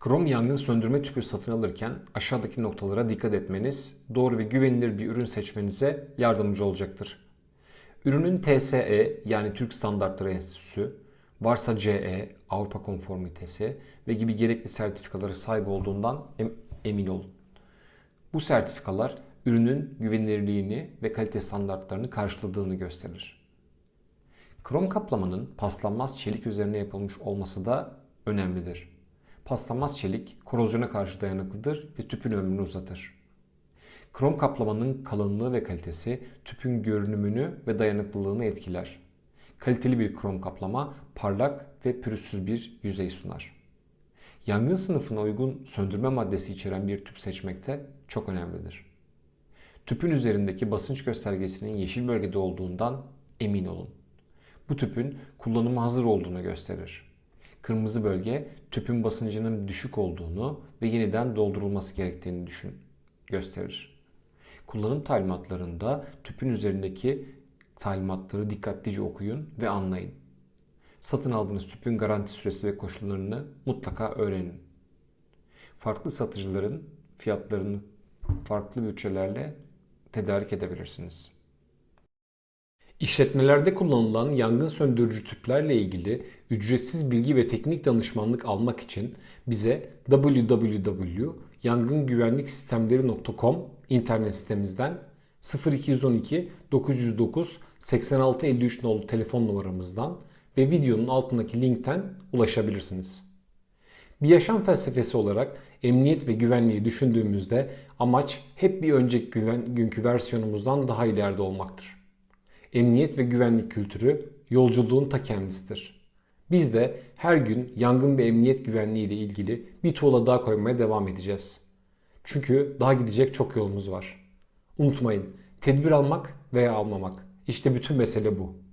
Krom yangın söndürme tüpü satın alırken aşağıdaki noktalara dikkat etmeniz doğru ve güvenilir bir ürün seçmenize yardımcı olacaktır. Ürünün TSE yani Türk Standartları Enstitüsü, varsa CE, Avrupa Konformitesi ve gibi gerekli sertifikalara sahip olduğundan em- emin olun. Bu sertifikalar ürünün güvenilirliğini ve kalite standartlarını karşıladığını gösterir. Krom kaplamanın paslanmaz çelik üzerine yapılmış olması da önemlidir. Paslanmaz çelik korozyona karşı dayanıklıdır ve tüpün ömrünü uzatır. Krom kaplamanın kalınlığı ve kalitesi tüpün görünümünü ve dayanıklılığını etkiler. Kaliteli bir krom kaplama parlak ve pürüzsüz bir yüzey sunar. Yangın sınıfına uygun söndürme maddesi içeren bir tüp seçmekte çok önemlidir. Tüpün üzerindeki basınç göstergesinin yeşil bölgede olduğundan emin olun. Bu tüpün kullanıma hazır olduğunu gösterir. Kırmızı bölge tüpün basıncının düşük olduğunu ve yeniden doldurulması gerektiğini düşün gösterir. Kullanım talimatlarında tüpün üzerindeki talimatları dikkatlice okuyun ve anlayın. Satın aldığınız tüpün garanti süresi ve koşullarını mutlaka öğrenin. Farklı satıcıların fiyatlarını farklı bütçelerle tedarik edebilirsiniz. İşletmelerde kullanılan yangın söndürücü tüplerle ilgili ücretsiz bilgi ve teknik danışmanlık almak için bize www.yangıngüvenliksistemleri.com internet sitemizden 0212 909 8653 nolu telefon numaramızdan ve videonun altındaki linkten ulaşabilirsiniz. Bir yaşam felsefesi olarak emniyet ve güvenliği düşündüğümüzde amaç hep bir önceki güven, günkü versiyonumuzdan daha ileride olmaktır. Emniyet ve güvenlik kültürü yolculuğun ta kendisidir. Biz de her gün yangın ve emniyet güvenliği ile ilgili bir tuğla daha koymaya devam edeceğiz. Çünkü daha gidecek çok yolumuz var. Unutmayın, tedbir almak veya almamak. İşte bütün mesele bu.